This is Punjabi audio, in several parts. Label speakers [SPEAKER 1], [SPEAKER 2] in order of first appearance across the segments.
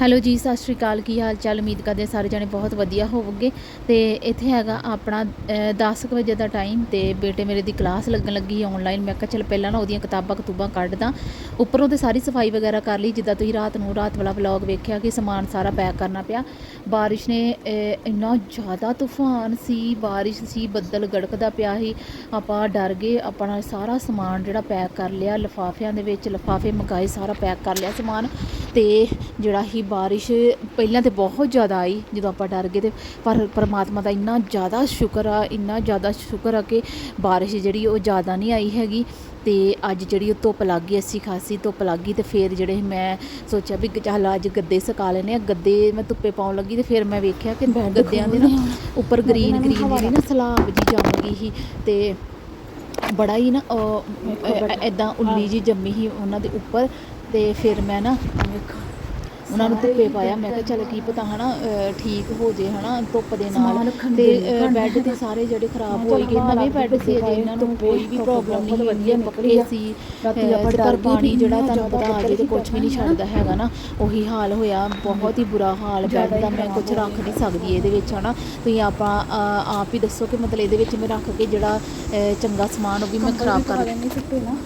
[SPEAKER 1] ਹੈਲੋ ਜੀ, ਸਤਿ ਸ਼੍ਰੀ ਅਕਾਲ। ਕੀ ਹਾਲ ਚਾਲ? ਉਮੀਦ ਕਰਦੇ ਹਾਂ ਸਾਰੇ ਜਣੇ ਬਹੁਤ ਵਧੀਆ ਹੋਵੋਗੇ। ਤੇ ਇੱਥੇ ਹੈਗਾ ਆਪਣਾ 10 ਵਜੇ ਦਾ ਟਾਈਮ ਤੇ ਬੇਟੇ ਮੇਰੇ ਦੀ ਕਲਾਸ ਲੱਗਣ ਲੱਗੀ ਆਨਲਾਈਨ ਮੈਂ ਕਿਹਾ, ਚਲ ਪਹਿਲਾਂ ਨਾ ਉਹਦੀਆਂ ਕਿਤਾਬਾਂ ਕਤੂਬਾਂ ਕੱਢਦਾ ਉੱਪਰੋਂ ਤੇ ਸਾਰੀ ਸਫ਼ਾਈ ਵਗੈਰਾ ਕਰ ਲਈ, ਜਿੱਦਾਂ ਤੁਸੀਂ ਰਾਤ ਨੂੰ, ਰਾਤ ਵਾਲਾ ਵਲੌਗ ਵੇਖਿਆ ਕਿ ਸਮਾਨ ਸਾਰਾ ਪੈਕ ਕਰਨਾ ਪਿਆ। ਬਾਰਿਸ਼ ਨੇ ਇੰਨਾ ਜ਼ਿਆਦਾ ਤੂਫਾਨ ਸੀ, ਬਾਰਿਸ਼ ਸੀ, ਬੱਦਲ ਗੜਕਦਾ ਪਿਆ ਸੀ। ਆਪਾਂ ਡਰ ਗਏ, ਆਪਣਾ ਸਾਰਾ ਸਮਾਨ ਜਿਹੜਾ ਪੈਕ ਕਰ ਲਿਆ, ਲਿਫਾਫਿਆਂ ਦੇ ਵਿੱਚ ਲਿਫਾਫੇ ਮਕਾਏ ਸਾਰਾ ਪੈਕ ਕਰ ਲਿਆ ਸਮਾਨ। ਤੇ ਜਿਹੜਾ ਹੀ ਬਾਰਿਸ਼ ਪਹਿਲਾਂ ਤੇ ਬਹੁਤ ਜ਼ਿਆਦਾ ਆਈ ਜਦੋਂ ਆਪਾਂ ਡਰ ਗਏ ਤੇ। ਪਰ ਪਰਮਾਤਮਾ ਦਾ ਇੰਨਾ ਜ਼ਿਆਦਾ ਸ਼ੁਕਰ ਆ ਇੰਨਾ ਜ਼ਿਆਦਾ ਸ਼ੁਕਰ ਆ ਕਿ ਬਾਰਿਸ਼ ਜਿਹੜੀ ਉਹ ਜ਼ਿਆਦਾ ਨਹੀਂ ਆਈ ਹੈਗੀ। ਤੇ ਅੱਜ ਜਿਹੜੀ ਉਹ ਧੁੱਪ ਲੱਗ ਗਈ ਅੱਛੀ ਖਾਸੀ ਧੁੱਪ ਲੱਗ ਗਈ ਤੇ ਫਿਰ ਜਿਹੜੇ ਮੈਂ ਸੋਚਿਆ ਵੀ ਚੱਲ ਅੱਜ ਗੱਦੇ ਸੁਕਾ ਲੈਨੇ ਆ ਗੱਦੇ ਮੈਂ ਧੁੱਪੇ ਪਾਉਣ ਲੱਗੀ ਤੇ ਫਿਰ ਮੈਂ ਵੇਖਿਆ ਕਿ ਗੱਦਿਆਂ ਦੇ ਨਾ ਉੱਪਰ ਗ੍ਰੀਨ ਗ੍ਰੀਨ ਜਿਹੜੀ ਨਾ ਸਲਾਬ ਜੀ ਜੰਮ ਗਈ ਸੀ ਤੇ ਬੜਾ ਹੀ ਨਾ ਐਦਾਂ ਉੱਲੀ ਜੀ ਜੰਮੀ ਸੀ ਉਹਨਾਂ ਦੇ ਉੱਪਰ ਤੇ ਫਿਰ ਮੈਂ ਨਾ ਵੇਖੋ। ਉਹਨਾਂ ਨੂੰ ਧੁੱਪੇ ਪਾਇਆ। ਮੈਂ ਕਿਹਾ ਚੱਲ ਕੀ ਪਤਾ ਹਨਾ ਠੀਕ ਹੋ ਜੇ ਹਨਾ ਧੁੱਪ ਦੇ ਨਾਲ। ਤੇ ਬੈੱਡ ਤੇ ਸਾਰੇ ਜਿਹੜੇ ਖਰਾਬ ਹੋਈ ਗਏ ਨਵੇਂ ਬੈੱਡ ਸੀ ਅਜੇ ਇਹਨਾਂ ਨੂੰ ਕੋਈ ਵੀ ਪ੍ਰੋਬਲਮ ਨਹੀਂ ਹੋਈ ਹੈ ਪੱਕੇ ਸੀ। ਪਰ ਪਾਣੀ ਜਿਹੜਾ ਤੁਹਾਨੂੰ ਪਤਾ ਆ ਜੇ ਤੇ ਕੁਝ ਵੀ ਨਹੀਂ ਛੱਡਦਾ ਹੈਗਾ ਨਾ ਉਹੀ ਹਾਲ ਹੋਇਆ। ਬਹੁਤ ਹੀ ਬੁਰਾ ਹਾਲ ਬੈੱਡ ਦਾ ਮੈਂ ਕੁਝ ਰੱਖ ਨਹੀਂ ਸਕਦੀ ਇਹਦੇ ਵਿੱਚ ਹਨਾ। ਤੁਸੀਂ ਆਪਾਂ ਆਪ ਹੀ ਦੱਸੋ ਕਿ ਮਤਲਬ ਇਹਦੇ ਵਿੱਚ ਮੈਂ ਰੱਖ ਕੇ ਜਿਹੜਾ ਚੰਗਾ ਸਮਾਨ ਉਹ ਵੀ ਮੈਂ ਖਰਾਬ ਕਰ
[SPEAKER 2] ਲੈਣੇ ਸੁੱਤੇ ਨਾ।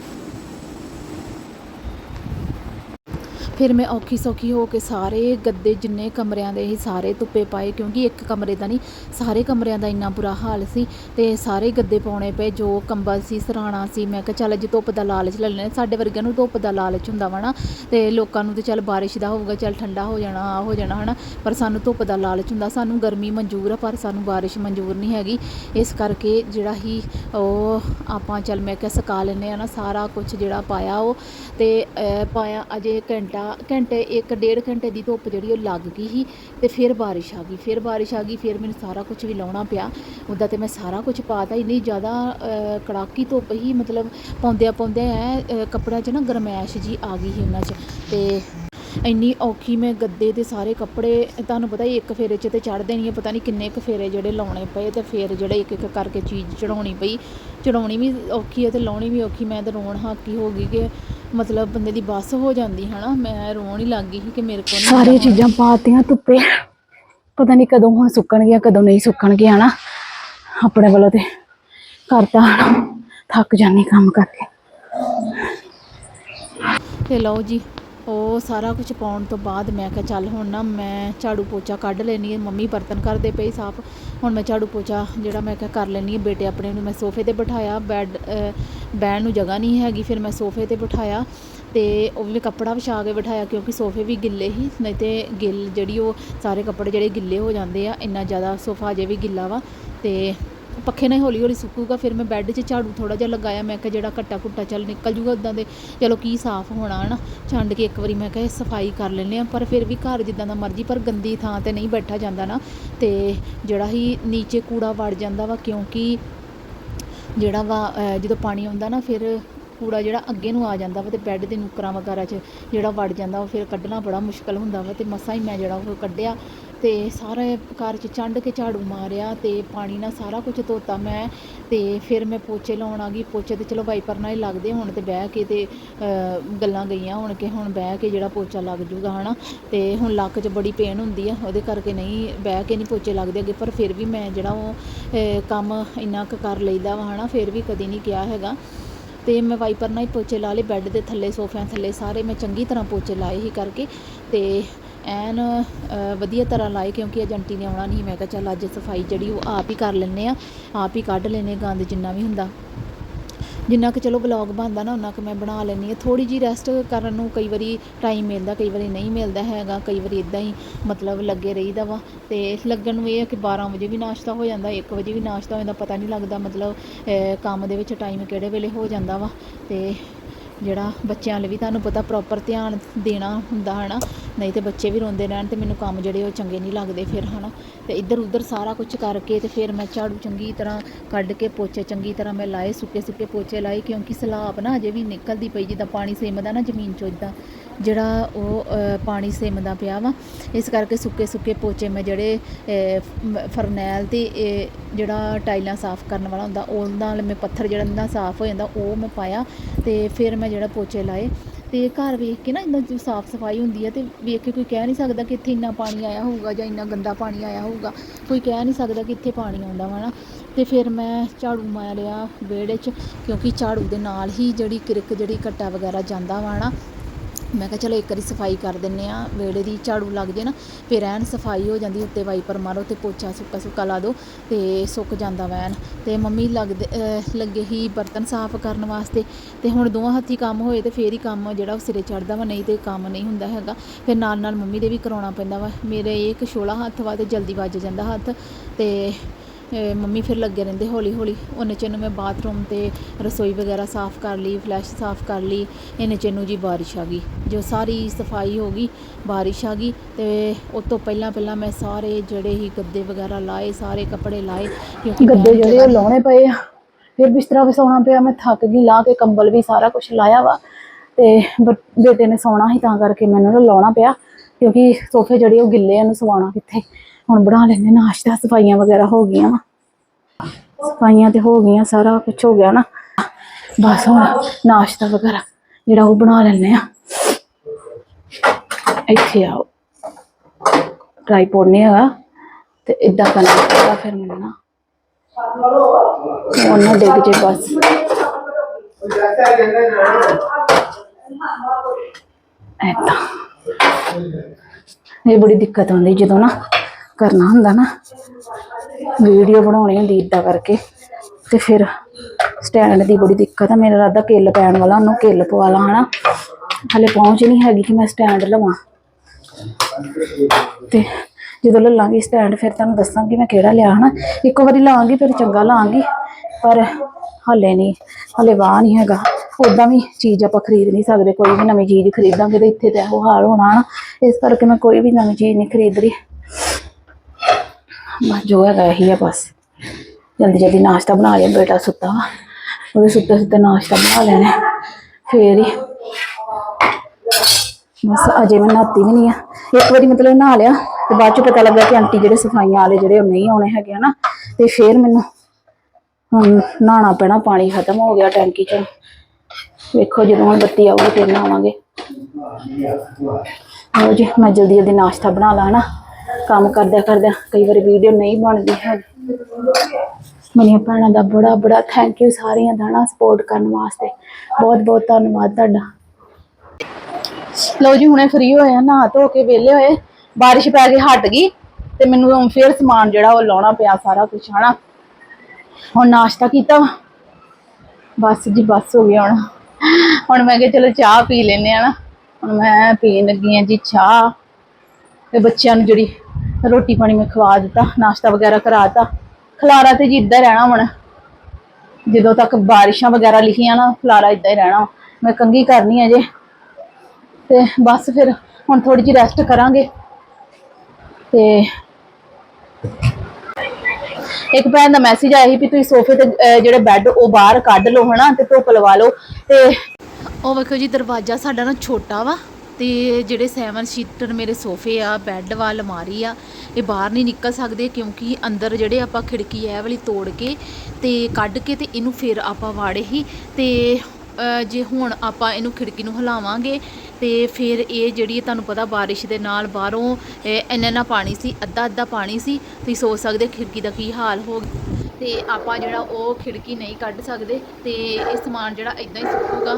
[SPEAKER 1] ਫਿਰ ਮੈਂ ਔਖੀ ਸੌਖੀ ਹੋ ਕੇ ਸਾਰੇ ਗੱਦੇ ਜਿੰਨੇ ਕਮਰਿਆਂ ਦੇ ਸੀ, ਸਾਰੇ ਧੁੱਪੇ ਪਾਏ, ਕਿਉਂਕਿ ਇੱਕ ਕਮਰੇ ਦਾ ਨਹੀਂ, ਸਾਰੇ ਕਮਰਿਆਂ ਦਾ ਇੰਨਾ ਬੁਰਾ ਹਾਲ ਸੀ ਤੇ ਸਾਰੇ ਗੱਦੇ ਪਾਉਣੇ ਪਏ, ਜੋ ਕੰਬਲ ਸੀ, ਸਰਾਣਾ ਸੀ, ਮੈਂ ਕਿਹਾ ਚੱਲ ਅੱਜ ਧੁੱਪ ਦਾ ਲਾਲਚ ਲੈ ਲੈਣੇ ਸਾਡੇ ਵਰਗਿਆਂ ਨੂੰ ਧੁੱਪ ਦਾ ਲਾਲਚ ਹੁੰਦਾ ਵਾ ਨਾ, ਤੇ ਲੋਕਾਂ ਨੂੰ ਤੇ ਚੱਲ ਬਾਰਿਸ਼ ਦਾ ਹੋਊਗਾ, ਚੱਲ ਠੰਡਾ ਹੋ ਜਾਣਾ ਆ ਹੋ ਜਾਣਾ, ਹਨਾ, ਪਰ ਸਾਨੂੰ ਧੁੱਪ ਦਾ ਲਾਲਚ ਹੁੰਦਾ, ਸਾਨੂੰ ਗਰਮੀ ਮਨਜ਼ੂਰ ਆ, ਪਰ ਸਾਨੂੰ ਬਾਰਿਸ਼ ਮਨਜ਼ੂਰ ਨਹੀਂ ਹੈਗੀ। ਇਸ ਕਰਕੇ ਜਿਹੜਾ ਹੀ ਉਹ ਆਪਾਂ ਚੱਲ ਮੈਂ ਕਿਹਾ ਸੁਕਾ ਲੈਂਦੇ ਆ ਨਾ, ਸਾਰਾ ਕੁਝ ਜਿਹੜਾ ਪਾਇਆ ਉਹ, ਤੇ ਪਾਇਆ ਅਜੇ ਘੰਟਾ ਘੰਟੇ, ਇੱਕ ਡੇਢ ਘੰਟੇ ਦੀ ਧੁੱਪ ਜਿਹੜੀ ਉਹ ਲੱਗ ਗਈ ਸੀ ਤੇ ਫਿਰ ਬਾਰਿਸ਼ ਆ ਗਈ, ਫਿਰ ਬਾਰਿਸ਼ ਆ ਗਈ, ਫਿਰ ਮੈਨੂੰ ਸਾਰਾ ਕੁਝ ਵੀ ਲਾਉਣਾ ਪਿਆ। ਉੱਦਾਂ ਤੇ ਮੈਂ ਸਾਰਾ ਕੁਝ ਪਾਤਾ, ਇੰਨੀ ਜ਼ਿਆਦਾ ਕੜਾਕੀ ਧੁੱਪ ਹੀ ਮਤਲਬ ਪਾਉਂਦਿਆਂ ਪਾਉਂਦਿਆਂ ਐ ਕੱਪੜਿਆਂ 'ਚ ਨਾ ਗਰਮੈਸ਼ ਜੀ ਆ ਗਈ ਸੀ ਉਹਨਾਂ 'ਚ ਤੇ ਇੰਨੀ ਔਖੀ ਮੈਂ ਗੱਦੇ ਦੇ ਸਾਰੇ ਕੱਪੜੇ ਤੁਹਾਨੂੰ ਪਤਾ ਹੀ ਇੱਕ ਫੇਰੇ 'ਚ ਤੇ ਚੜ੍ਹਦੇ ਨਹੀਂ ਪਤਾ ਨਹੀਂ ਕਿੰਨੇ ਕੁ ਫੇਰੇ ਜਿਹੜੇ ਲਾਉਣੇ ਪਏ ਤੇ ਫਿਰ ਜਿਹੜੇ ਇੱਕ ਇੱਕ ਕਰਕੇ ਚੀਜ਼ ਚੜਾਉਣੀ ਪਈ। ਚੜਾਉਣੀ ਵੀ ਔਖੀ ਹੈ ਤੇ ਲਾਉਣੀ ਵੀ ਔਖੀ ਮੈਂ ਤਾਂ ਰੋਣ ਹਾਕੀ ਹੋ ਗਈ ਕਿ ਮਤਲਬ ਬੰਦੇ ਦੀ ਬੱਸ ਹੋ ਜਾਂਦੀ ਹਨਾ? ਮੈਂ ਰੋਣ ਹੀ ਲੱਗ ਗਈ ਸੀ ਕਿ ਮੇਰੇ ਕੋਲ ਹੋਣਾ।
[SPEAKER 2] ਚੀਜ਼ਾਂ ਪਾਤੀਆਂ ਧੁੱਪੇ। ਪਤਾ ਨਹੀਂ ਕਦੋਂ ਹੁਣ ਸੁੱਕਣਗੀਆਂ ਕਦੋਂ ਨਹੀਂ ਸੁੱਕਣਗੀਆਂ ਹਨਾ? ਆਪਣੇ ਵੱਲੋਂ ਤੇ ਕਰਤਾ ਥੱਕ ਜਾਂਦੀ ਕੰਮ ਕਰਕੇ।
[SPEAKER 1] ਤੇ ਲਓ ਜੀ ਉਹ ਸਾਰਾ ਕੁਝ ਪਾਉਣ ਤੋਂ ਬਾਅਦ ਮੈਂ ਕਿਹਾ ਚੱਲ ਹੁਣ ਨਾ ਮੈਂ ਝਾੜੂ ਪੋਚਾ ਕੱਢ ਲੈਣੀ ਹੈ। ਮੰਮੀ ਬਰਤਨ ਕਰਦੇ ਪਈ ਸਾਫ਼। ਹੁਣ ਮੈਂ ਝਾੜੂ ਪੋਚਾ ਜਿਹੜਾ ਮੈਂ ਕਿਹਾ ਕਰ ਲੈਣੀ ਹੈ। ਬੇਟੇ ਆਪਣੇ ਨੂੰ ਮੈਂ ਸੋਫੇ ਤੇ ਬਿਠਾਇਆ। ਬੈੱਡ ਅਹ, ਬਹਿਣ ਨੂੰ ਜਗ੍ਹਾ ਨਹੀਂ ਹੈਗੀ। ਫਿਰ ਮੈਂ ਸੋਫੇ ਤੇ ਬਿਠਾਇਆ ਤੇ ਉਹ ਵੀ ਕੱਪੜਾ ਵਿਛਾ ਕੇ ਬਿਠਾਇਆ ਕਿਉਂਕਿ ਸੋਫੇ ਵੀ ਗਿੱਲੇ ਹੀ ਨਹੀਂ ਤੇ ਗਿੱਲ ਜਿਹੜੀ ਉਹ ਸਾਰੇ ਕੱਪੜੇ ਜਿਹੜੇ ਗਿੱਲੇ ਹੋ ਜਾਂਦੇ ਆ ਇੰਨਾ ਜ਼ਿਆਦਾ ਸੋਫਾ ਅਜੇ ਵੀ ਗਿੱਲਾ ਵਾ ਤੇ ਪੱਖੇ ਨਾਲ ਹੌਲੀ ਹੌਲੀ ਸੁੱਕੂਗਾ, ਫਿਰ ਮੈਂ ਬੈੱਡ 'ਚ ਝਾੜੂ ਥੋੜਾ ਜਿਹਾ ਲਗਾਇਆ, ਮੈਂ ਕਿਹਾ ਜਿਹੜਾ ਘੱਟਾ ਘੁੱਟਾ ਚੱਲ ਨਿਕਲ ਜੂਗਾ ਉਦਾਂ ਦੇ, ਚਲੋ ਕੀ ਸਾਫ਼ ਹੋਣਾ ਹਨਾ, ਛੰਡ ਕੇ ਇੱਕ ਵਾਰੀ ਮੈਂ ਕਿਹਾ ਸਫ਼ਾਈ ਕਰ ਲੈਂਦੇ ਆ ਪਰ ਫਿਰ ਵੀ ਘਰ ਜਿੱਦਾਂ ਦਾ ਮਰਜ਼ੀ, ਪਰ ਗੰਦੀ ਥਾਂ ਤੇ ਨਹੀਂ ਬੈਠਾ ਜਾਂਦਾ ਨਾ, ਤੇ ਜਿਹੜਾ ਹੀ ਨੀਚੇ ਕੂੜਾ ਵੜ ਜਾਂਦਾ ਵਾ, ਕਿਉਂਕਿ ਜਿਹੜਾ ਵਾ ਜਦੋਂ ਪਾਣੀ ਆਉਂਦਾ ਨਾ, ਫਿਰ ਕੂੜਾ ਜਿਹੜਾ ਅੱਗੇ ਨੂੰ ਆ ਜਾਂਦਾ ਵਾ, ਤੇ ਬੈੱਡ ਦੇ ਨੁੱਕਰਾਂ ਵਗੈਰਾ 'ਚ ਜਿਹੜਾ ਵੜ ਜਾਂਦਾ ਉਹ ਫਿਰ ਕੱਢਣਾ ਬੜਾ ਮੁਸ਼ਕਲ ਹੁੰਦਾ ਵਾ, ਤੇ ਮਸਾਂ ਹੀ ਮੈਂ ਜਿਹੜਾ ਉਹ ਕੱਢਿਆ। ਤੇ ਸਾਰੇ ਘਰ 'ਚ ਚੰਡ ਕੇ ਝਾੜੂ ਮਾਰਿਆ ਤੇ ਪਾਣੀ ਨਾਲ ਸਾਰਾ ਕੁਝ ਧੋਤਾ ਮੈਂ ਤੇ ਫਿਰ ਮੈਂ ਪੋਚੇ ਲਾਉਣ ਆ ਗਈ। ਪੋਚੇ ਤੇ ਚਲੋ ਵਾਈਪਰ ਨਾਲ ਹੀ ਲੱਗਦੇ ਹੁਣ ਤੇ ਬਹਿ ਕੇ ਤੇ ਗੱਲਾਂ ਗਈਆਂ ਹੁਣ ਕਿ ਹੁਣ ਬਹਿ ਕੇ ਜਿਹੜਾ ਪੋਚਾ ਲੱਗ ਜੂਗਾ ਹਨਾ। ਤੇ ਹੁਣ ਲੱਕ 'ਚ ਬੜੀ ਪੇਨ ਹੁੰਦੀ ਆ, ਉਹਦੇ ਕਰਕੇ ਨਹੀਂ ਬਹਿ ਕੇ ਨਹੀਂ ਪੋਚੇ ਲੱਗਦੇ ਅੱਗੇ। ਪਰ ਫਿਰ ਵੀ ਮੈਂ ਜਿਹੜਾ ਉਹ ਕੰਮ ਇੰਨਾ ਕੁ ਕਰ ਲਈਦਾ ਵਾ ਹਨਾ, ਫਿਰ ਵੀ ਕਦੀ ਨਹੀਂ ਕਿਹਾ ਹੈਗਾ। ਤੇ ਮੈਂ ਵਾਈਪਰ ਨਾਲ ਹੀ ਪੋਚੇ ਲਾ ਲਏ, ਬੈੱਡ ਦੇ ਥੱਲੇ, ਸੋਫਿਆਂ ਥੱਲੇ ਸਾਰੇ ਮੈਂ ਚੰਗੀ ਤਰ੍ਹਾਂ ਪੋਚੇ ਲਾਏ ਹੀ ਕਰਕੇ। ਤੇ ਐਨ ਵਧੀਆ ਤਰ੍ਹਾਂ ਲਾਏ ਕਿਉਂਕਿ ਏਜੰਟੀ ਨੇ ਆਉਣਾ ਨਹੀਂ। ਮੈਂ ਕਿਹਾ ਚੱਲ ਅੱਜ ਸਫ਼ਾਈ ਜਿਹੜੀ ਉਹ ਆਪ ਹੀ ਕਰ ਲੈਂਦੇ ਆ। ਆਪ ਹੀ ਕੱਢ ਲੈਂਦੇ ਗੰਦ ਜਿੰਨਾ ਵੀ ਹੁੰਦਾ। ਜਿੰਨਾ ਕੁ ਚਲੋ ਬਲੌਗ ਬਣਦਾ ਨਾ ਉਹਨਾਂ ਕੁ ਮੈਂ ਬਣਾ ਲੈਂਦੀ ਹਾਂ। ਥੋੜੀ ਜੀ ਰੈਸਟ ਕਰਨ ਨੂੰ ਕਈ ਵਾਰੀ ਟਾਈਮ ਮਿਲਦਾ, ਕਈ ਵਾਰੀ ਨਹੀਂ ਮਿਲਦਾ ਹੈਗਾ। ਕਈ ਵਾਰੀ ਇਦਾਂ ਹੀ ਮਤਲਬ ਲੱਗੇ ਰਹੀਦਾ ਵਾ। ਤੇ ਲੱਗਣ ਨੂੰ ਇਹ ਹੈ ਕਿ 12 ਵਜੇ ਵੀ ਨਾਸ਼ਤਾ ਹੋ ਜਾਂਦਾ 1 ਵਜੇ ਵੀ ਨਾਸ਼ਤਾ ਹੋ ਜਾਂਦਾ ਪਤਾ ਨਹੀਂ ਲੱਗਦਾ ਮਤਲਬ ਕੰਮ ਦੇ ਵਿੱਚ ਟਾਈਮ ਕਿਹੜੇ ਵੇਲੇ ਹੋ ਜਾਂਦਾ ਵਾ। ਤੇ ਜਿਹੜਾ ਬੱਚਿਆਂ ਲਈ ਵੀ ਤੁਹਾਨੂੰ ਪਤਾ ਪ੍ਰੋਪਰ ਧਿਆਨ ਦੇਣਾ ਹੁੰਦਾ, ਹਨਾ। ਨਹੀਂ ਤੇ ਬੱਚੇ ਵੀ ਰੋਂਦੇ ਰਹਿਣ ਤੇ ਮੈਨੂੰ ਕੰਮ ਜਿਹੜੇ ਉਹ ਚੰਗੇ ਨਹੀਂ ਲੱਗਦੇ ਫਿਰ, ਹਨਾ? ਤੇ ਇੱਧਰ ਉੱਧਰ ਸਾਰਾ ਕੁਝ ਕਰਕੇ ਤੇ ਫਿਰ ਮੈਂ ਝਾੜੂ ਚੰਗੀ ਤਰ੍ਹਾਂ ਕੱਢ ਕੇ ਪੋਚੇ ਚੰਗੀ ਤਰ੍ਹਾਂ ਮੈਂ ਲਾਏ ਸੁੱਕੇ ਸੁੱਕੇ ਪੋਚੇ ਲਾਏ, ਕਿਉਂਕਿ ਸਲਾਬ ਨਾ ਅਜੇ ਵੀ ਨਿਕਲਦੀ ਪਈ, ਜਿੱਦਾਂ ਪਾਣੀ ਸੇਮਦਾ ਨਾ ਜ਼ਮੀਨ ਚੋਂ ਇਦਾਂ ਜਿਹੜਾ ਉਹ ਪਾਣੀ ਸੇਮਦਾ ਪਿਆ ਵਾ। ਇਸ ਕਰਕੇ ਸੁੱਕੇ ਸੁੱਕੇ ਪੋਚੇ ਮੈਂ ਜਿਹੜੇ ਫਰਨੈਲ ਤੇ ਜਿਹੜਾ ਟਾਈਲਾਂ ਸਾਫ਼ ਕਰਨ ਵਾਲਾ ਹੁੰਦਾ ਉਹ ਨਾਲ ਮੈਂ ਪੱਥਰ ਜਿਹੜਾ ਨਾ ਸਾਫ਼ ਹੋ ਜਾਂਦਾ, ਉਹ ਮੈਂ ਪਾਇਆ ਤੇ ਫਿਰ ਮੈਂ ਜਿਹੜਾ ਪੋਚੇ ਲਾਏ। ਤੇ ਘਰ ਵੇਖ ਕੇ ਨਾ ਇੰਨਾ ਸਾਫ਼ ਸਫ਼ਾਈ ਹੁੰਦੀ ਹੈ ਤੇ ਵੇਖ ਕੇ ਕੋਈ ਕਹਿ ਨਹੀਂ ਸਕਦਾ ਕਿ ਇੱਥੇ ਇੰਨਾ ਪਾਣੀ ਆਇਆ ਹੋਊਗਾ ਜਾਂ ਇੰਨਾ ਗੰਦਾ ਪਾਣੀ ਆਇਆ ਹੋਊਗਾ। ਕੋਈ ਕਹਿ ਨਹੀਂ ਸਕਦਾ ਕਿ ਇੱਥੇ ਪਾਣੀ ਆਉਂਦਾ ਵਾ ਨਾ। ਤੇ ਫਿਰ ਮੈਂ ਝਾੜੂ ਮਾਰਿਆ ਵਿਹੜੇ 'ਚ ਕਿਉਂਕਿ ਝਾੜੂ ਦੇ ਨਾਲ ਹੀ ਜਿਹੜੀ ਕਿਰਕ ਜਿਹੜੀ ਕੱਟਾ ਵਗੈਰਾ ਜਾਂਦਾ ਵਾ ਨਾ ਮੈਂ ਕਿਹਾ ਚਲੋ ਇੱਕ ਵਾਰੀ ਸਫ਼ਾਈ ਕਰ ਦਿੰਦੇ ਆ, ਵਿਹੜੇ ਦੀ ਝਾੜੂ ਲੱਗ ਜੇ ਨਾ, ਫਿਰ ਐਨ ਸਫ਼ਾਈ ਹੋ ਜਾਂਦੀ, ਉੱਤੇ ਵਾਈਪਰ ਮਾਰੋ ਤੇ ਪੋਚਾ ਸੁੱਕਾ ਸੁੱਕਾ ਲਾ ਦਿਓ ਤੇ ਸੁੱਕ ਜਾਂਦਾ ਵੈਨ ਤੇ ਮੰਮੀ ਲੱਗਦੇ ਲੱਗੇ ਹੀ ਬਰਤਨ ਸਾਫ਼ ਕਰਨ ਵਾਸਤੇ ਤੇ ਹੁਣ ਦੋਵਾਂ ਹੱਥੀ ਕੰਮ ਹੋਏ ਤੇ ਫੇਰ ਹੀ ਕੰਮ ਜਿਹੜਾ ਉਹ ਸਿਰੇ ਚੜਦਾ ਵਾ, ਨਹੀਂ ਤੇ ਕੰਮ ਨਹੀਂ ਹੁੰਦਾ ਹੈਗਾ। ਫਿਰ ਨਾਲ ਨਾਲ ਮੰਮੀ ਦੇ ਵੀ ਕਰਾਉਣਾ ਪੈਂਦਾ ਵਾ, ਮੇਰੇ ਇਹ ਇੱਕ ਛੋਲਾ ਹੱਥ ਵਾ ਤੇ ਜਲਦੀ ਵੱਜ ਜਾਂਦਾ ਹੱਥ ਤੇ ਮੰਮੀ ਫਿਰ ਲੱਗੇ ਰਹਿੰਦੇ ਹੌਲੀ ਹੌਲੀ। ਉਹਨੇ ਚ ਨੂੰ ਮੈਂ ਬਾਥਰੂਮ ਤੇ ਰਸੋਈ ਵਗੈਰਾ ਸਾਫ਼ ਕਰ ਲਈ ਫਲੈਸ਼ ਸਾਫ਼ ਕਰ ਲਈ। ਇਹਨੇ ਚ ਨੂੰ ਜੀ ਬਾਰਿਸ਼ ਆ ਗਈ। ਜੋ ਸਾਰੀ ਸਫ਼ਾਈ ਹੋ ਗਈ ਬਾਰਿਸ਼ ਆ ਗਈ ਤੇ ਉਸ ਤੋਂ ਪਹਿਲਾਂ ਪਹਿਲਾਂ ਮੈਂ ਸਾਰੇ ਜਿਹੜੇ ਹੀ ਗੱਦੇ ਵਗੈਰਾ ਲਾਏ ਸਾਰੇ ਕੱਪੜੇ ਲਾਏ ਕਿਉਂਕਿ
[SPEAKER 2] ਗੱਦੇ ਜਿਹੜੇ ਉਹ ਲਾਉਣੇ ਪਏ ਆ। ਫਿਰ ਬਿਸਤਰਾ ਵਿਛਾਉਣਾ ਪਿਆ ਮੈਂ ਥੱਕ ਗਈ ਲਾ ਕੇ ਕੰਬਲ ਵੀ ਸਾਰਾ ਕੁਝ ਲਾਇਆ ਵਾ। ਤੇ ਬੇਟੇ ਨੇ ਸੌਣਾ ਸੀ ਤਾਂ ਕਰਕੇ ਮੈਨੂੰ ਨਾ ਲਾਉਣਾ ਪਿਆ ਕਿਉਂਕਿ ਸੋਫੇ ਜਿਹੜੇ ਉਹ ਗਿੱਲੇ ਆ ਉਹਨੂੰ ਸਵਾਉਣਾ ਕਿੱਥੇ? ਹੁਣ ਬਣਾ ਲੈਂਦੇ ਨਾਸ਼ਤਾ, ਸਫਾਈਆਂ ਵਗੈਰਾ ਹੋ ਗਈਆਂ ਵਾ। ਸਫਾਈਆਂ ਤੇ ਹੋ ਗਈਆਂ, ਸਾਰਾ ਕੁਝ ਹੋ ਗਿਆ ਨਾ। ਬਸ ਹੁਣ ਨਾਸ਼ਤਾ ਵਗੈਰਾ ਜਿਹੜਾ ਉਹ ਬਣਾ ਲੈਂਦੇ ਆ ਇੱਥੇ ਆਓ। ਟ੍ਰਾਈਪੋਡ ਨਹੀਂ ਹੈਗਾ ਤੇ ਇਦਾਂ ਕਰਨਾ ਪੈਂਦਾ ਫਿਰ ਮੈਨੂੰ ਨਾ। ਉਹਨਾਂ ਡਿੱਗ ਜੇ ਬਸ। ਐਦਾਂ ਇਹ ਬੜੀ ਦਿੱਕਤ ਆਉਂਦੀ ਜਦੋਂ ਨਾ ਕਰਨਾ ਹੁੰਦਾ ਨਾ। ਵੀਡੀਓ ਬਣਾਉਣੀ ਹੁੰਦੀ ਇਦਾਂ ਕਰਕੇ। ਤੇ ਫਿਰ ਸਟੈਂਡ ਦੀ ਬੜੀ ਦਿੱਕਤ ਆ, ਮੇਰਾ ਰਾਦਾ ਕਿੱਲ ਪੈਣ ਵਾਲਾ, ਉਹਨੂੰ ਕਿੱਲ ਪਵਾ ਲਾ ਹਨਾ। ਹਲੇ ਪਹੁੰਚ ਨਹੀਂ ਹੈਗੀ ਕਿ ਮੈਂ ਸਟੈਂਡ ਲਵਾਂ। ਤੇ ਜਦੋਂ ਲਾਂਗੀ ਸਟੈਂਡ ਫਿਰ ਤੁਹਾਨੂੰ ਦੱਸਾਂਗੀ ਮੈਂ ਕਿਹੜਾ ਲਿਆ ਹਨਾ। ਇੱਕੋ ਵਾਰੀ ਲਾਵਾਂਗੀ ਫਿਰ ਚੰਗਾ ਲਾਵਾਂਗੀ ਪਰ ਹਲੇ ਨਹੀਂ, ਹਲੇ ਵਾਹ ਨਹੀਂ ਹੈਗਾ। ਉਦਾਂ ਵੀ ਚੀਜ਼ ਆਪਾਂ ਖਰੀਦ ਨਹੀਂ ਸਕਦੇ, ਕੋਈ ਵੀ ਨਵੀਂ ਚੀਜ਼ ਖਰੀਦਾਂਗੇ ਤੇ ਇੱਥੇ ਤੇ ਉਹ ਹਾਲ ਹੋਣਾ ਨਾ ਇਸ ਕਰਕੇ ਮੈਂ ਕੋਈ ਵੀ ਨਵੀਂ ਚੀਜ਼ ਨਹੀਂ ਖਰੀਦ ਰਹੀ ਬਸ ਜੋ ਹੈਗਾ ਇਹੀ ਆ ਬਸ। ਜਲਦੀ ਜਲਦੀ ਨਾਸ਼ਤਾ ਬਣਾ ਲਿਆ, ਬੇਟਾ ਸੁੱਤਾ। ਵਾ ਉਹਦੇ ਸੁੱਤੇ ਸੁੱਤੇ ਨਾਸ਼ਤਾ ਬਣਾ ਲੈਣਾ ਫੇਰ ਹੀ। ਬਸ ਅਜੇ ਮੈਂ ਨਹਾਤੀ ਵੀ ਨਹੀਂ ਆ। ਇੱਕ ਵਾਰੀ ਮਤਲਬ ਨਹਾ ਲਿਆ, ਤੇ ਬਾਅਦ ਚ ਪਤਾ ਲੱਗਾ ਕਿ ਆਂਟੀ ਜਿਹੜੇ ਸਫਾਈਆਂ ਵਾਲੇ ਜਿਹੜੇ ਉਹ ਨਹੀਂ ਆਉਣੇ ਹੈਗੇ ਹਨਾ ਤੇ ਫੇਰ ਮੈਨੂੰ ਹੁਣ ਨਹਾਣਾ ਪੈਣਾ, ਪਾਣੀ ਖਤਮ ਹੋ ਗਿਆ ਟੈਂਕੀ ਚ। ਵੇਖੋ ਜਦੋਂ ਹੁਣ ਬੱਤੀ ਆਊਗੀ, ਫਿਰ ਨਹਾਵਾਂਗੇ। ਲਓ ਜੀ, ਮੈਂ ਜਲਦੀ ਜਲਦੀ ਨਾਸ਼ਤਾ ਬਣਾ ਲਾ ਹਨਾ ਕੰਮ ਕਰਦਿਆਂ ਕਰਦਿਆਂ ਕਈ ਵਾਰੀ ਵੀਡੀਓ ਨਹੀਂ ਬਣਦੀ ਹੈ ਮੇਰੀਆਂ ਭੈਣਾਂ ਦਾ ਬੜਾ ਬੜਾ ਥੈਂਕ ਯੂ ਸਾਰੀਆਂ ਦਾ ਸਪੋਰਟ ਕਰਨ ਵਾਸਤੇ। ਬਹੁਤ ਬਹੁਤ ਧੰਨਵਾਦ ਤੁਹਾਡਾ। ਲਓ ਜੀ, ਹੁਣੇ ਫ੍ਰੀ ਹੋਏ ਆ, ਨਹਾ ਧੋ ਕੇ ਵਿਹਲੇ ਹੋਏ। ਬਾਰਿਸ਼ ਪੈ ਕੇ ਹਟ ਗਈ। ਤੇ ਮੈਨੂੰ ਫੇਰ ਸਮਾਨ ਜਿਹੜਾ ਉਹ ਲਾਉਣਾ ਪਿਆ ਸਾਰਾ ਕੁਝ ਹਨਾ? ਹੁਣ ਨਾਸ਼ਤਾ ਕੀਤਾ ਬਸ ਜੀ, ਬਸ ਹੋ ਗਿਆ ਹੁਣ। ਹੁਣ ਮੈਂ ਕਿਹਾ ਚਲੋ ਚਾਹ ਪੀ ਲੈਨੇ ਆ ਨਾ ਹੁਣ ਮੈਂ ਪੀਣ ਲੱਗੀ ਆ ਜੀ ਚਾਹ। ਤੇ ਬੱਚਿਆਂ ਨੂੰ ਜਿਹੜੀ ਰੋਟੀ ਪਾਣੀ ਮੈਂ ਖਵਾ ਦਿੱਤਾ, ਨਾਸ਼ਤਾ ਵਗੈਰਾ ਕਰਾਤਾ ਖਲਾਰਾ ਤੇ ਜੀ ਇੱਦਾਂ ਰਹਿਣਾ ਹੁਣ ਜਦੋਂ ਤੱਕ ਬਾਰਿਸ਼ਾਂ ਵਗੈਰਾ ਲਿਖੀਆਂ ਨਾ, ਖਲਾਰਾ ਇੱਦਾਂ ਹੀ ਰਹਿਣਾ ਮੈਂ ਕੰਗੀ ਕਰਨੀ ਹੈ ਜੇ। ਤੇ ਬਸ ਫਿਰ ਹੁਣ ਥੋੜੀ ਜਿਹੀ ਰੈਸਟ ਕਰਾਂਗੇ। ਤੇ ਇੱਕ ਭੈਣ ਦਾ ਮੈਸੇਜ ਆਇਆ ਸੀ ਵੀ ਤੁਸੀਂ ਸੋਫੇ ਤੇ ਜਿਹੜੇ ਬੈੱਡ ਉਹ ਬਾਹਰ ਕੱਢ ਲਓ ਹਨਾ, ਤੇ ਧੁੱਪ ਲਵਾ ਲਓ। ਤੇ
[SPEAKER 1] ਉਹ ਵੇਖੋ ਜੀ, ਦਰਵਾਜ਼ਾ ਸਾਡਾ ਨਾ ਛੋਟਾ ਵਾ। ਤੇ ਜਿਹੜੇ 7 ਸੀਟਰ ਮੇਰੇ ਸੋਫੇ ਆ, ਬੈੱਡ ਵਾ ਅਲਮਾਰੀ ਆ, ਇਹ ਬਾਹਰ ਨਹੀਂ ਨਿਕਲ ਸਕਦੇ ਕਿਉਂਕਿ ਅੰਦਰ ਜਿਹੜੇ ਆਪਾਂ ਖਿੜਕੀ ਇਹ ਵਾਲੀ ਤੋੜ ਕੇ ਤੇ ਕੱਢ ਕੇ ਤੇ ਇਹਨੂੰ ਫਿਰ ਆਪਾਂ ਵਾੜੇ ਹੀ ਤੇ ਜੇ ਹੁਣ ਆਪਾਂ ਇਹਨੂੰ ਖਿੜਕੀ ਨੂੰ ਹਿਲਾਵਾਂਗੇ ਤੇ ਫਿਰ ਇਹ ਜਿਹੜੀ ਤੁਹਾਨੂੰ ਪਤਾ ਬਾਰਿਸ਼ ਦੇ ਨਾਲ ਬਾਹਰੋਂ ਇੰਨਾ ਇੰਨਾ ਪਾਣੀ ਸੀ, ਅੱਧਾ ਅੱਧਾ ਪਾਣੀ ਸੀ, ਤੁਸੀਂ ਸੋਚ ਸਕਦੇ ਖਿੜਕੀ ਦਾ ਕੀ ਹਾਲ ਹੋ ਤੇ ਆਪਾਂ ਜਿਹੜਾ ਉਹ ਖਿੜਕੀ ਨਹੀਂ ਕੱਢ ਸਕਦੇ ਤੇ ਇਹ ਸਮਾਨ ਜਿਹੜਾ ਇਦਾਂ ਹੀ ਸੁੱਕੂਗਾ।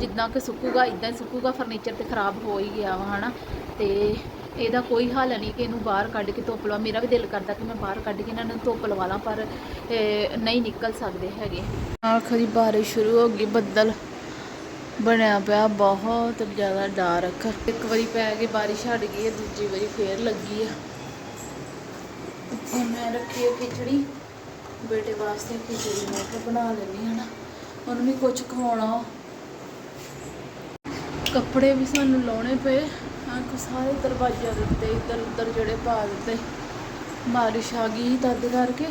[SPEAKER 1] ਜਿੱਦਾਂ ਕਿ ਸੁੱਕੂਗਾ ਇਦਾਂ ਹੀ ਸੁੱਕੂਗਾ ਫਰਨੀਚਰ ਤੇ ਖਰਾਬ ਹੋ ਹੀ ਗਿਆ ਵਾ, ਹਨਾ। ਤੇ ਇਹਦਾ ਕੋਈ ਹੱਲ ਨਹੀਂ ਕਿ ਇਹਨੂੰ ਬਾਹਰ ਕੱਢ ਕੇ ਧੁੱਪ ਲਵਾ ਮੇਰਾ ਵੀ ਦਿਲ ਕਰਦਾ ਕਿ ਮੈਂ ਬਾਹਰ ਕੱਢ ਕੇ ਇਹਨਾਂ ਨੂੰ ਧੁੱਪ ਲਵਾ ਲਾਂ, ਪਰ ਨਹੀਂ ਨਿਕਲ ਸਕਦੇ ਹੈਗੇ। ਆਖੋ ਬਾਰਿਸ਼ ਸ਼ੁਰੂ ਹੋ ਗਈ, ਬੱਦਲ ਬਣਿਆ ਪਿਆ, ਬਹੁਤ ਜ਼ਿਆਦਾ ਡਾਰਕ ਇੱਕ ਵਾਰੀ ਪੈ ਗਈ ਬਾਰਿਸ਼ ਹਟ ਗਈ ਹੈ, ਦੂਜੀ ਵਾਰੀ ਫੇਰ ਲੱਗੀ ਆ। ਇੱਥੇ ਮੈਂ ਰੱਖੀ ਹੈ ਖਿਚੜੀ। ਬੇਟੇ ਵਾਸਤੇ ਖਿਚੜੀ ਮੈਂ ਬਣਾ ਲੈਣੀ ਹੈ ਨਾ ਉਹਨੂੰ ਵੀ ਕੁਝ ਖਵਾਉਣਾ। ਕੱਪੜੇ ਵੀ ਸਾਨੂੰ ਲਾਉਣੇ ਪਏ। ਆਹ ਕੋ ਸਾਰੇ ਦਰਵਾਜ਼ਿਆਂ ਦੇ ਇੱਧਰ ਉੱਧਰ ਜਿਹੜੇ ਪਾ ਦਿੱਤੇ ਬਾਰਿਸ਼ ਆ ਗਈ ਤਦ ਕਰਕੇ।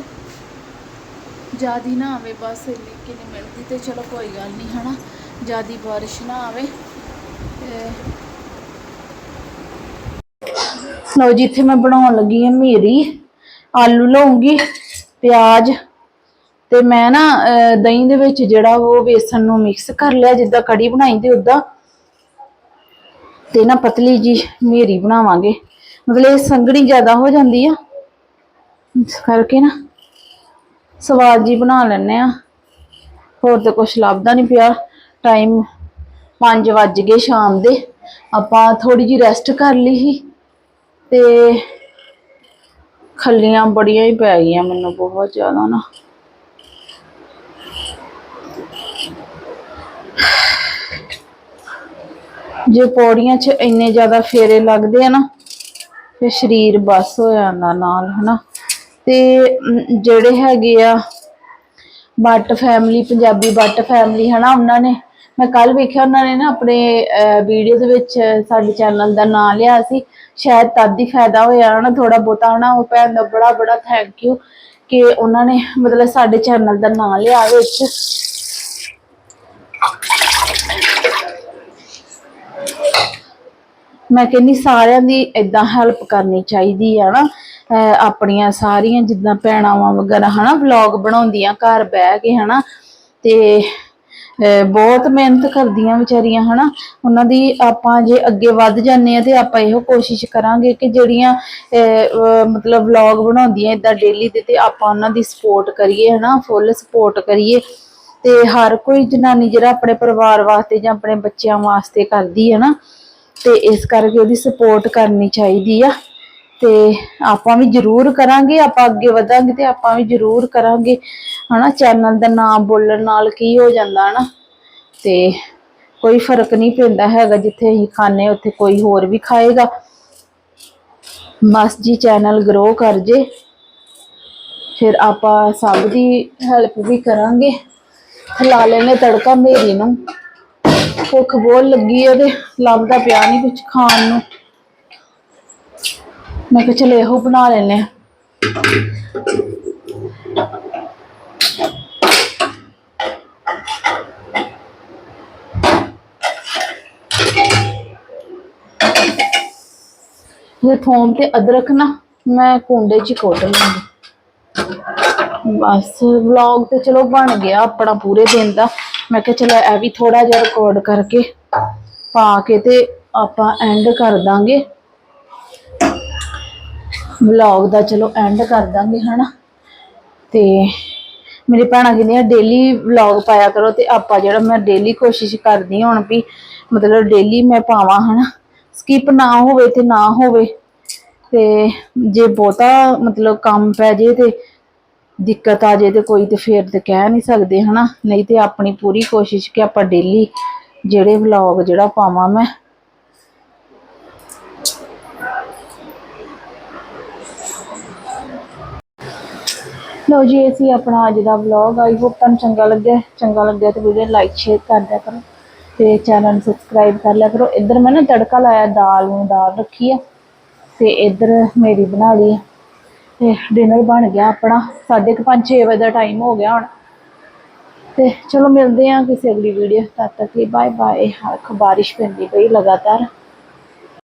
[SPEAKER 1] ਜਿਆਦੀ ਨਾ ਆਵੇ ਬਸ ਇੰਨੀ ਕਿ ਨਹੀਂ ਮਿਲਦੀ ਤੇ ਚਲੋ ਕੋਈ ਗੱਲ ਨਹੀਂ ਹਨਾ? ਜਿਆਦੀ ਬਾਰਿਸ਼ ਨਾ ਆਵੇ। ਤੇ
[SPEAKER 2] ਲਓ ਜੀ ਇੱਥੇ ਮੈਂ ਬਣਾਉਣ ਲੱਗੀ ਹਾਂ ਮੇਰੀ ਆਲੂ ਲਵਾਂਗੀ ਪਿਆਜ਼ ਤੇ ਮੈਂ ਨਾ ਅਹ, ਦਹੀਂ ਦੇ ਵਿੱਚ ਜਿਹੜਾ ਉਹ ਵੇਸਣ ਨੂੰ ਮਿਕਸ ਕਰ ਲਿਆ ਜਿੱਦਾਂ ਕੜੀ ਬਣਾਈ ਤੇ ਉਦਾਂ ਤੇ ਨਾ ਪਤਲੀ ਜੀ ਮੇਰੀ ਬਣਾਵਾਂਗੇ। ਮਤਲਬ ਇਹ ਸੰਘਣੀ ਜ਼ਿਆਦਾ ਹੋ ਜਾਂਦੀ ਆ। ਇਸ ਕਰਕੇ ਨਾ ਸਵਾਦ ਜੀ ਬਣਾ ਲੈਣੇ ਆ। ਹੋਰ ਤੇ ਕੁਛ ਲੱਭਦਾ ਨਹੀਂ ਪਿਆ। ਟਾਈਮ 5 ਵੱਜ ਗਏ ਸ਼ਾਮ ਦੇ। ਆਪਾਂ ਥੋੜੀ ਜੀ ਰੈਸਟ ਕਰ ਲਈ ਸੀ। ਤੇ ਖੱਲੀਆਂ ਬੜੀਆਂ ਹੀ ਪੈ ਗਈਆਂ ਮੈਨੂੰ ਬਹੁਤ ਜ਼ਿਆਦਾ ਨਾ। ਜੇ ਪੌੜੀਆਂ 'ਚ ਇੰਨੇ ਜ਼ਿਆਦਾ ਫੇਰੇ ਲੱਗਦੇ ਆ ਨਾ, ਫਿਰ ਸਰੀਰ ਬਸ ਹੋ ਜਾਂਦਾ ਨਾਲ, ਹਨਾ। ਤੇ ਜਿਹੜੇ ਹੈਗੇ ਆ ਬੱਟ ਫੈਮਿਲੀ, ਪੰਜਾਬੀ ਬੱਟ ਫੈਮਿਲੀ, ਹਨਾ, ਉਹਨਾਂ ਨੇ, ਮੈਂ ਕੱਲ ਵੇਖਿਆ ਉਹਨਾਂ ਨੇ ਨਾ ਆਪਣੇ ਵੀਡੀਓ ਦੇ ਵਿੱਚ ਸਾਡੇ ਚੈਨਲ ਦਾ ਨਾਮ ਲਿਆ ਸੀ, ਸ਼ਾਇਦ ਤਦ ਹੀ ਫਾਇਦਾ ਹੋਇਆ, ਹਨਾ ਥੋੜਾ ਬਹੁਤਾ, ਹਨਾ, ਉਹ ਭੈਣ ਦਾ ਬੜਾ ਬੜਾ ਥੈਂਕ ਯੂ ਕਿ ਉਹਨਾਂ ਨੇ ਮਤਲਬ ਸਾਡੇ ਚੈਨਲ ਦਾ ਨਾਮ ਲਿਆ ਵਿੱਚ। ਮੈਂ ਕਹਿੰਦੀ ਸਾਰਿਆਂ ਦੀ ਇਦਾਂ ਹੈਲਪ ਕਰਨੀ ਚਾਹੀਦੀ ਆ ਨਾ। ਆਪਣੀਆਂ ਸਾਰੀਆਂ ਜਿੱਦਾਂ ਭੈਣਾਵਾਂ ਵਗੈਰਾ ਹਨਾ ਵਲੌਗ ਬਣਾਉਂਦੀਆਂ ਘਰ ਬਹਿ ਕੇ ਹਨਾ। ਤੇ ਬਹੁਤ ਮਿਹਨਤ ਕਰਦੀਆਂ ਵਿਚਾਰੀਆਂ ਹਨਾ। ਉਹਨਾਂ ਦੀ ਆਪਾਂ ਜੇ ਅੱਗੇ ਵੱਧ ਜਾਂਦੇ ਆ ਤੇ ਆਪਾਂ ਇਹੋ ਕੋਸ਼ਿਸ਼ ਕਰਾਂਗੇ ਕਿ ਜਿਹੜੀਆਂ ਅਹ, ਮਤਲਬ ਵਲੌਗ ਬਣਾਉਂਦੀਆਂ ਇਦਾਂ ਡੇਲੀ ਦੇ ਤੇ ਆਪਾਂ ਉਹਨਾਂ ਦੀ ਸਪੋਰਟ ਕਰੀਏ ਹਨਾ ਫੁੱਲ ਸਪੋਰਟ ਕਰੀਏ। ਤੇ ਹਰ ਕੋਈ ਜਨਾਨੀ ਜਿਹੜਾ ਆਪਣੇ ਪਰਿਵਾਰ ਵਾਸਤੇ ਜਾਂ ਆਪਣੇ ਬੱਚਿਆਂ ਵਾਸਤੇ ਕਰਦੀ ਹੈ ਨਾ, ਤੇ ਇਸ ਕਰਕੇ ਉਹਦੀ ਸਪੋਰਟ ਕਰਨੀ ਚਾਹੀਦੀ ਆ। ਤੇ ਆਪਾਂ ਵੀ ਜ਼ਰੂਰ ਕਰਾਂਗੇ, ਆਪਾਂ ਅੱਗੇ ਵਧਾਂਗੇ ਤੇ ਆਪਾਂ ਵੀ ਜ਼ਰੂਰ ਕਰਾਂਗੇ। ਹਨਾ ਚੈਨਲ ਦਾ ਨਾਮ ਬੋਲਣ ਨਾਲ ਕੀ ਹੋ ਜਾਂਦਾ ਹਨਾ ਤੇ ਕੋਈ ਫ਼ਰਕ ਨਹੀਂ ਪੈਂਦਾ ਹੈਗਾ, ਜਿੱਥੇ ਅਸੀਂ ਖਾਣੇ ਉੱਥੇ ਕੋਈ ਹੋਰ ਵੀ ਖਾਏਗਾ। ਬਸ ਜੀ ਚੈਨਲ ਗਰੋ ਕਰ ਜੇ। ਫਿਰ ਆਪਾਂ ਸਭ ਦੀ ਹੈਲਪ ਵੀ ਕਰਾਂਗੇ। ਖਿਲਾ ਲੈਣੇ ਤੜਕਾ ਮੇਰੀ ਨੂੰ। ਭੁੱਖ ਬਹੁਤ ਲੱਗੀ ਹੈ ਤੇ ਲੱਭਦਾ ਪਿਆ ਨਹੀਂ ਕੁਝ ਖਾਣ ਨੂੰ। ਮੈਂ ਕਿਹਾ ਚਲ ਇਹੋ ਬਣਾ ਲੈਨੇ ਆ। ਇਹ ਥੋਮ ਤੇ ਅਦਰਕ ਨਾ, ਮੈਂ ਕੁੰਡੇ 'ਚ ਹੀ ਕੁੱਟ ਬਸ ਵਲੌਗ ਤੇ ਚਲੋ ਬਣ ਗਿਆ ਆਪਣਾ ਪੂਰੇ ਦਿਨ ਦਾ। ਮੈਂ ਕਿਹਾ ਚਲੋ ਇਹ ਵੀ ਥੋੜਾ ਜਿਹਾ ਰਿਕਾਰਡ ਕਰਕੇ ਪਾ ਕੇ ਤੇ ਆਪਾਂ ਐਂਡ ਕਰ ਦਾਂਗੇ। ਵਲੌਗ ਦਾ ਚਲੋ ਐਂਡ ਕਰ ਦਾਂਗੇ, ਹਨਾ? ਤੇ ਮੇਰੀ ਭੈਣਾਂ ਕਹਿੰਦੀਆਂ ਡੇਲੀ ਵਲੌਗ ਪਾਇਆ ਕਰੋ ਤੇ ਆਪਾਂ ਜਿਹੜਾ ਮੈਂ ਡੇਲੀ ਕੋਸ਼ਿਸ਼ ਕਰਦੀ ਹੁਣ ਵੀ ਮਤਲਬ ਡੇਲੀ ਮੈਂ ਪਾਵਾਂ, ਹਨਾ? ਸਕਿਪ ਨਾ ਹੋਵੇ ਤੇ ਨਾ ਹੋਵੇ। ਤੇ ਜੇ ਬਹੁਤਾ ਮਤਲਬ ਕੰਮ ਪੈ ਜੇ ਤੇ ਦਿੱਕਤ ਆ ਜੇ ਤੇ ਕੋਈ ਤੇ ਫੇਰ ਤੇ ਕਹਿ ਨਹੀਂ ਸਕਦੇ, ਹਨਾ? ਨਹੀਂ ਤੇ ਆਪਣੀ ਪੂਰੀ ਕੋਸ਼ਿਸ਼ ਕਿ ਆਪਾਂ ਡੇਲੀ ਜਿਹੜੇ ਵਲੌਗ ਜਿਹੜਾ ਪਾਵਾਂ ਮੈਂ। ਲਓ ਜੀ, ਇਹ ਸੀ ਆਪਣਾ ਅੱਜ ਦਾ ਵਲੌਗ ਆਈ ਹੋਪ ਤੁਹਾਨੂੰ ਚੰਗਾ ਲੱਗਿਆ। ਚੰਗਾ ਲੱਗਿਆ ਤੇ ਵੀਡੀਓ ਲਾਈਕ ਸ਼ੇਅਰ ਕਰ ਦਿਆ ਕਰੋ ਤੇ ਚੈਨਲ ਨੂੰ ਸਬਸਕ੍ਰਾਈਬ ਕਰ ਲਿਆ ਕਰੋ। ਇੱਧਰ ਮੈਂ ਨਾ ਤੜਕਾ ਲਾਇਆ, ਦਾਲ ਨੂੰ ਦਾਲ ਰੱਖੀ ਹੈ ਤੇ ਇੱਧਰ ਮੇਰੀ ਬਣਾ ਲਈ ਤੇ ਡਿਨਰ ਬਣ ਗਿਆ ਆਪਣਾ। 5:30 6 ਵਜੇ ਦਾ ਟਾਈਮ ਹੋ ਗਿਆ ਹੁਣ। ਤੇ ਚਲੋ ਮਿਲਦੇ ਆ ਕਿਸੇ ਅਗਲੀ ਵੀਡੀਓ ਤਦ ਤੱਕ ਲਈ ਬਾਏ ਬਾਏ ਹਰ ਬਾਰਿਸ਼ ਪੈਂਦੀ ਪਈ ਲਗਾਤਾਰ।